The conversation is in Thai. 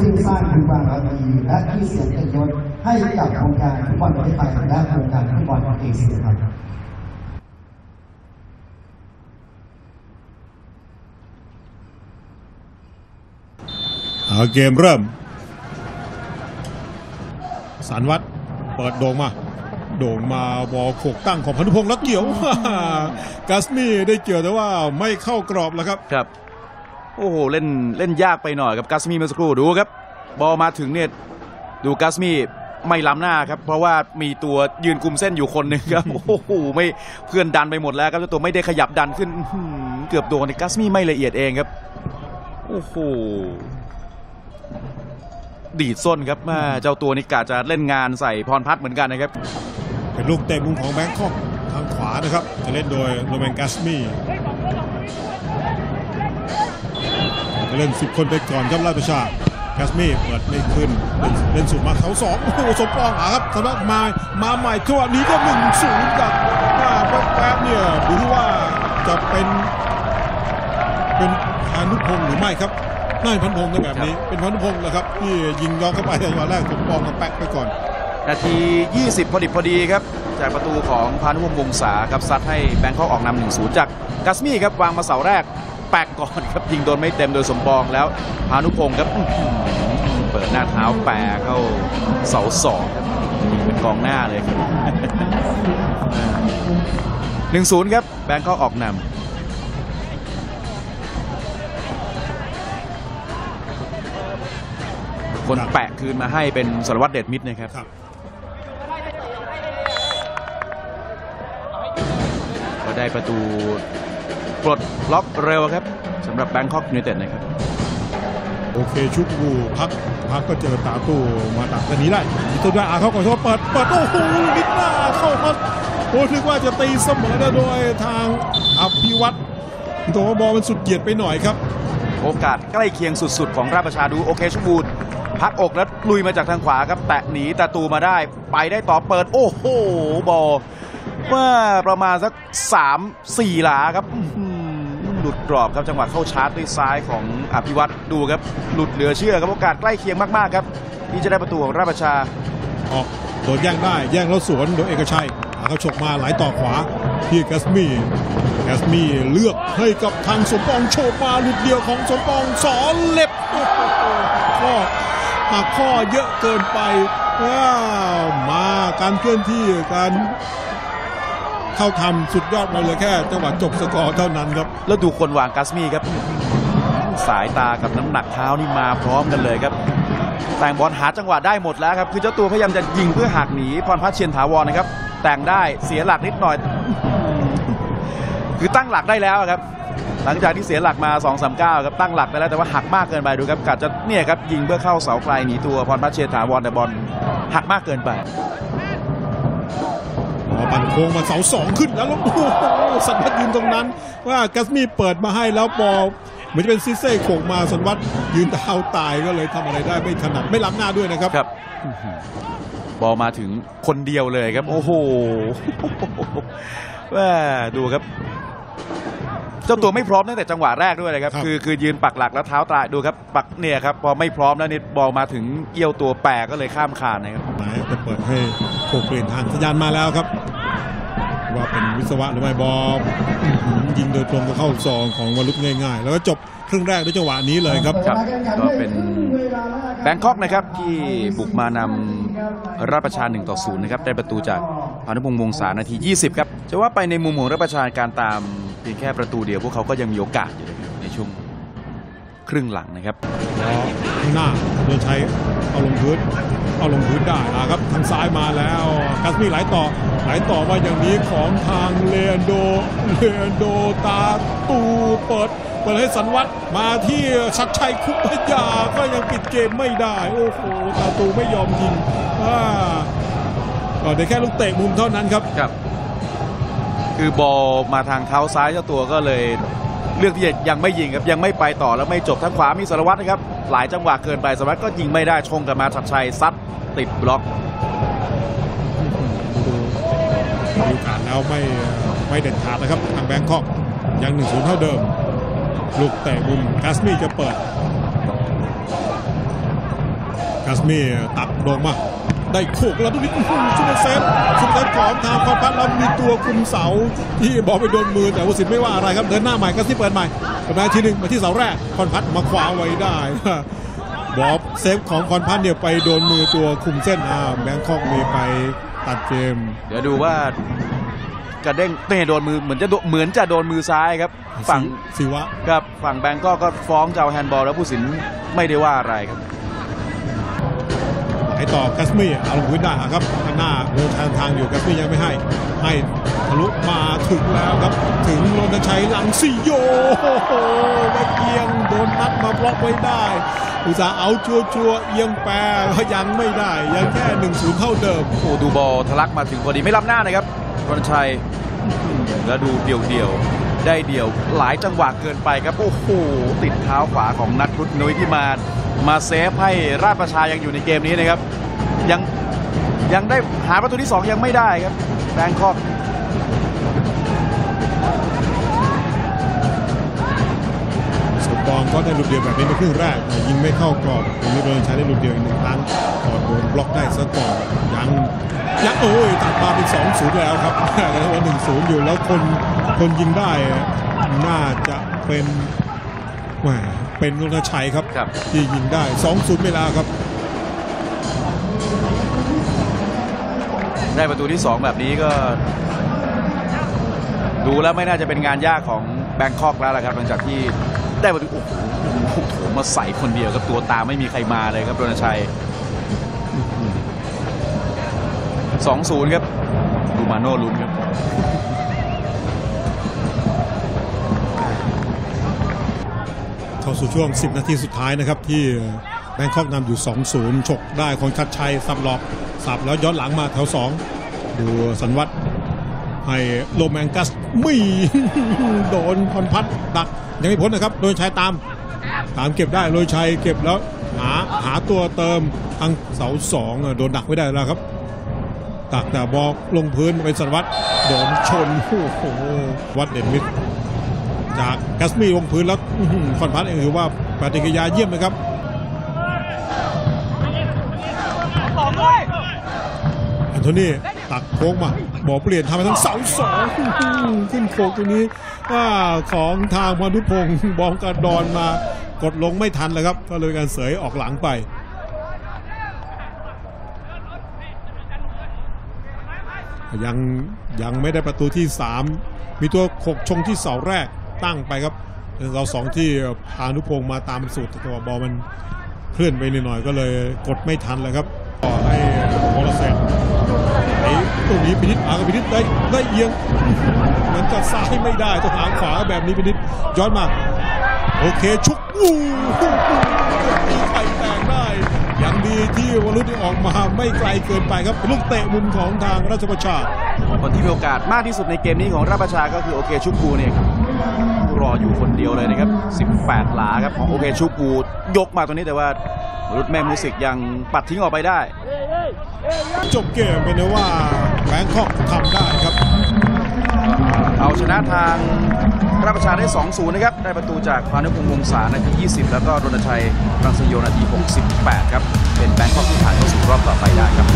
ซึ่งสร้างคุณความราวีและที่เสียงเกียรติยศให้กับวงการฟุตบอลประเทศไทยและวงการฟุตบอลเอเชียครับเอาเกมเริ่ม สารวัตรเปิดโด่งมา โด่งมาบอลโขกตั้งของพันธุพงษ์แล้วเกี่ยวกัสมี่ได้เกี่ยวแต่ว่าไม่เข้ากรอบแล้วครับครับ โอ้โหเล่นเล่นยากไปหน่อยกับกัสมีเมื่อสักครู่ดูครับ บอลมาถึงเนี่ยดูกัสมีไม่ล้ำหน้าครับ เพราะว่ามีตัวยืนกลุ่มเส้นอยู่คนหนึ่งครับ โอ้โหไม่เพื่อนดันไปหมดแล้วครับเจ้าตัวไม่ได้ขยับดันขึ้นเกือบโดนกัสมีไม่ละเอียดเองครับ โอ้โหดีดส้นครับแม่เจ้าตัวนี่กะจะเล่นงานใส่พรพัฒน์เหมือนกันนะครับ เป็นลูกเตะมุมของแบงคอกทางขวานะครับ จะเล่นโดยโรแมนกัสมี่ เล่น10คนไปก่อนครับราชประชากัสมี่เปิดไม่ขึ้นเล่นเล่นสูงมาเขาสองโอ้โหสมปองหาครับสำหรับมามาใหม่จังหวะนี้ก็หนึ่งศูนย์กับว่าแป๊บๆเนี่ยดูที่ว่าจะเป็นเป็นพานุพงศ์หรือไม่ครับน่าจะพันพงศ์ในแบบนี้เป็นพันพงศ์แหละครับที่ยิงย้อนเข้าไปในจังหวะแรกสมปองกับแป๊กไปก่อน นาที 20 พอดิบพอดีครับ จากประตูของพานุพงศ์วงศาครับซัดให้แบงคอกออกนำ1 0จากกัสมี่ครับวางมาเสาแรก แปกก่อนครับยิงโดนไม่เต็มโดยสมปองแล้วพานุพงศ์ครับอื้อหือเปิดหน้าเท้าแปะเข้าเสาสองครับยิงเป็นกองหน้าเลยครับหนึ่งศูนย์ครับแบงคอกออกนำคนแปะคืนมาให้เป็นสารวัตรเดชมิตรนะครับครับก็ได้ประตู ปลดล็อกเร็วครับสำหรับแบงคอกยูไนเต็ดนะครับ โอเคชุกบูพักพักก็เจอตาตู้มาตัดกันนี้ได้อีตัวได้อาเขาก่อนเขาเปิดเปิดโอ้โหนิดหน้าเข้ามาโอ้ถึงว่าจะตีเสมอได้โดยทางอภิวัตรตัวบอลมันสุดเหยียดไปหน่อยครับ โอกาสใกล้เคียงสุดๆ ของราชประชาดูโอเคชุบูดพักอกแล้วลุยมาจากทางขวาครับ แตะหนีตะตูมาได้ ไปได้ต่อเปิด โอ้โหบอลเมื่อประมาณสัก 3 4 หลาครับอื้อ หลุดกรอบครับจังหวะเข้าชาร์จด้วยซ้ายของอภิวัตรดูครับหลุดเหลือเชื่อครับโอกาสใกล้เคียงมากๆครับที่จะได้ประตูของราชประชาออกโดนแย่งได้แย่งแล้วสวนโดยเอกชัยหาเขาฉกมาไหลต่อขวาที่แกสมี่แกสมี่เลือกให้กับทางสมปองโฉบมาหลุดเดียวของสมปองสอนเล็บข้อหักข้อเยอะเกินไปว้าวมาการเคลื่อนที่การ เข้าทำสุดยอดไปเลยแค่จังหวะจบสกอร์เท่านั้นครับ แล้วดูคนวางกัสมีครับ สายตากับน้ำหนักเท้านี่มาพร้อมกันเลยครับแต่งบอลหาจังหวะได้หมดแล้วครับ คือเจ้าตัวพยายามจะยิงเพื่อหักหนีพรพัฒน์เชียนถาวรนะครับ แต่งได้เสียหลักนิดหน่อย คือตั้งหลักได้แล้วครับ หลังจากที่เสียหลักมา2 3 9ครับตั้งหลักได้แล้วแต่ว่าหักมากเกินไปดูครับกัดจะเนี่ยครับยิงเพื่อเข้าเสาไกลหนีตัวพรพัฒน์เชียนถาวรแต่บอลหักมากเกินไป พอปันโค้งมาเสาสองขึ้นแล้วแล้วโอ้โหสันวัตยืนตรงนั้น ว่ากัสมี่เปิดมาให้แล้วบอลเหมือนจะเป็นซิเซ่โขกมาสันวัตยืนเท้าตายก็เลยทำอะไรได้ไม่ถนัดไม่ล้ำหน้าด้วยนะครับครับบอลมาถึงคนเดียวเลยครับ โอ้โหว่าดูครับ เจ้าตัวไม่พร้อมตั้งแต่จังหวะแรกด้วยนะครับครับ คือคือยืนปักหลักแล้วเท้าตายดูครับปักเนี่ยครับพอไม่พร้อมแล้วนี่บอลมาถึงเอี้ยวตัวแปรก็เลยข้ามคานนะครับหมายจะเปิดให้โคเปลี่ยนทางสัญญาณมาแล้วครับ ว่าเป็นวิศวะหรือไม่บอลอื้อหือยิงโดยตรงก็เข้าซองของวรุษง่าย ๆ แล้วก็จบครึ่งแรกด้วยจังหวะนี้เลยครับ ครับก็เป็นแบงคอกนะครับที่บุกมานำราชประชา1ต่อ0นะครับได้ประตูจากพานุพงษ์วงศานาที 20 ครับจะว่าไปในมุมของราชประชาการตาม เพียงแค่ประตูเดียวพวกเขาก็ยังมีโอกาสอยู่นะครับในช่วงครึ่งหลังนะครับแล้วข้างหน้าเดินชัยเอาลงพื้นเอาลงพื้นได้นะครับทางซ้ายมาแล้วกัสมี่ไหลต่อไหลต่อมาอย่างนี้ของทางเลอันโดเลอันโดตาตูเปิดเปิดให้สันวัตมาที่ชัดชัยคุปพยาก็ยังปิดเกมไม่ได้ โอ้โหตาตูไม่ยอมยิงอ่าก็ได้แค่ลูกเตะมุมเท่านั้นครับครับ คือบอลมาทางเท้าซ้ายเจ้าตัวก็เลย เลือกที่จะยังไม่ยิงครับยังไม่ไปต่อแล้วไม่จบทางขวามีสารวัตรนะครับ หลายจังหวะเกินไปสารวัตรก็ยิงไม่ได้ชงกลับมาชัดชัยซัดติดบล็อกดูมีโอกาสแล้วไม่ไม่เด็ดขาดนะครับทางแบงคอกยังหนึ่งศูนย์เท่าเดิม ลูกเตะมุมกัสมี่จะเปิดกัสมีตักโด่งมา ได้โขกแล้วดูนี่อื้อหือชุดเซฟชุดเซฟของทางพรพัฒน์แล้วมีตัวคุมเสา ที่บอลไปโดนมือแต่วสินไม่ว่าอะไรครับเดินหน้าใหม่กัสที่เปิดใหม่กำลังทีหนึ่งมาที่เสาแรกพรพัฒน์มาขวาไว้ได้บอลเซฟของพรพัฒน์เนี่ยไปโดนมือตัวคุมเส้นอ่าแบงคอกมีไปตัดเกมเดี๋ยวดูว่ากระเด้งเตะโดนมือเหมือนจะโดเหมือนจะโดนมือซ้ายครับ ฝั่งสิวะกับฝั่งแบงก์ก็ก็ฟ้องเจ้าแฮนด์บอลแล้วผู้สินไม่ได้ว่าอะไรครับ ไหลต่อกัสมี่เอาลงพื้นได้ครับข้างหน้าเดินทางทางอยู่กัสมี่ยังไม่ให้ ให้ทะลุมาถึงแล้วครับ ถึงรณชัยหลังสี่โยโอ้โหแม่เอียงโดนนัดมาบล็อกไว้ได้อุตสาเอาชัวชัวร์ๆเอียงแปรก็ยังไม่ได้ยังแค่1นศูนย์เท่าเดิมโอ้ดูบอลทะลักมาถึงพอดีไม่ล้ำหน้านะครับรณชัยแล้วดูเดี่ยวเดี่ยวๆได้เดี่ยวหลายจังหวะเกินไปครับโอ้โหติดเท้าขวาของนัทพุทธนุ้ยที่มา มาเซฟให้ราชประชายังอยู่ในเกมนี้นะครับ ยังยังได้หาประตูที่ 2 ยังไม่ได้ครับแบงคอกสมปองก็ได้ลุดเดียวแบบนี้ในครึ่งแรกแต่ยิงไม่เข้ากรอบตรงนี้โดนใช้ได้ลุดเดียวอีกหนึ่งครั้งก่อนโดนบล็อกได้ซะก่อนยังยังโอ้ยตัดมาเป็น2 0แล้วครับแล้วว่า1 0อยู่แล้วคนคนยิงได้น่าจะเป็นแหม เป็นรณชัยครับครับที่ยิงได้2 0เวลาครับ ได้ประตูที่ 2 แบบนี้ก็ ดูแล้วไม่น่าจะเป็นงานยากของแบงคอกแล้วละครับ หลังจากที่ได้ประตูโอ้โหโอ้โหมาใส่คนเดียวครับตัวตามไม่มีใครมาเลยครับรณชัย 2-0 ครับดูมาโน่ลุ้นครับ เข้าสู่ช่วง 10 นาทีสุดท้ายนะครับ ที่แบงคอกนำอยู่ 2-0 ฉกได้ของชัดชัยสับหลอกสับแล้วย้อนหลังมาแถว 2 ดูสันวัตรให้โลแมงกัสมีโดนพรพัดดักยังไม่พ้นนะครับโดนชัยตาม ตามเก็บได้โดยชัยเก็บแล้วหาหาตัวเติมทางเสาสองโดนดักไม่ได้แล้วครับตักแต่บอกลงพื้นเป็นสันวัตรโดนชนโอ้โหวัดเด่นมิตรจาก กัสมีลงพื้นแล้วอื้อหือคอนพัทเองถือว่าปฏิกิริยาเยี่ยมนะครับแอนโทนีตักโค้งมาบอกเปลี่ยนทำไปทั้งเสาสองอื้อหือขึ้นโค้งตรงนี้ว่าของทางพานุพงศ์บอลกระดอนมากดลงไม่ทันเลยครับ ก็เลยการเสยออกหลังไปยังยังไม่ได้ประตูที่ 3 มีตัวขกชงที่เสาแรก ตั้งไปครับเป็นเสาสองที่พานุพงศ์มาตามสูตรแต่ว่าบอลมันเคลื่อนไปนิดหน่อยก็เลยกดไม่ทันเลยครับต่อให้โมรเซนไอ้ตรงนี้พินิษอากพินิษได้ได้เอียงเหมือนจะซ้ายไม่ได้ต้องหาขวาแบบนี้พินิษย้อนมาโอเคชุกวูตีไข่แตกได้ยังดีที่วรุษที่ออกมาไม่ไกลเกินไปครับลูกเตะมุมของทางราชประชาคนที่มีโอกาสมากที่สุดในเกมนี้ของราชประชาก็คือโอเคชุกกูเนี่ยครับ รออยู่คนเดียวเลยนะครับ 18 หลาครับของโอเคชุกกูยกมาตรงนี้แต่ว่ารุดแม่มูสิกยังปัดทิ้งออกไปได้ จบเกมเป็นได้ว่าแบงคอกทำได้ครับ เอาชนะทางราชประชาได้ 2-0 นะครับ ได้ประตูจากพานุพงษ์วงศานาที 20 แล้วก็รณชัยรังสโยนาที 68 ครับ เป็นแบงคอกที่ผ่านเข้าสู่รอบต่อไปได้ครับ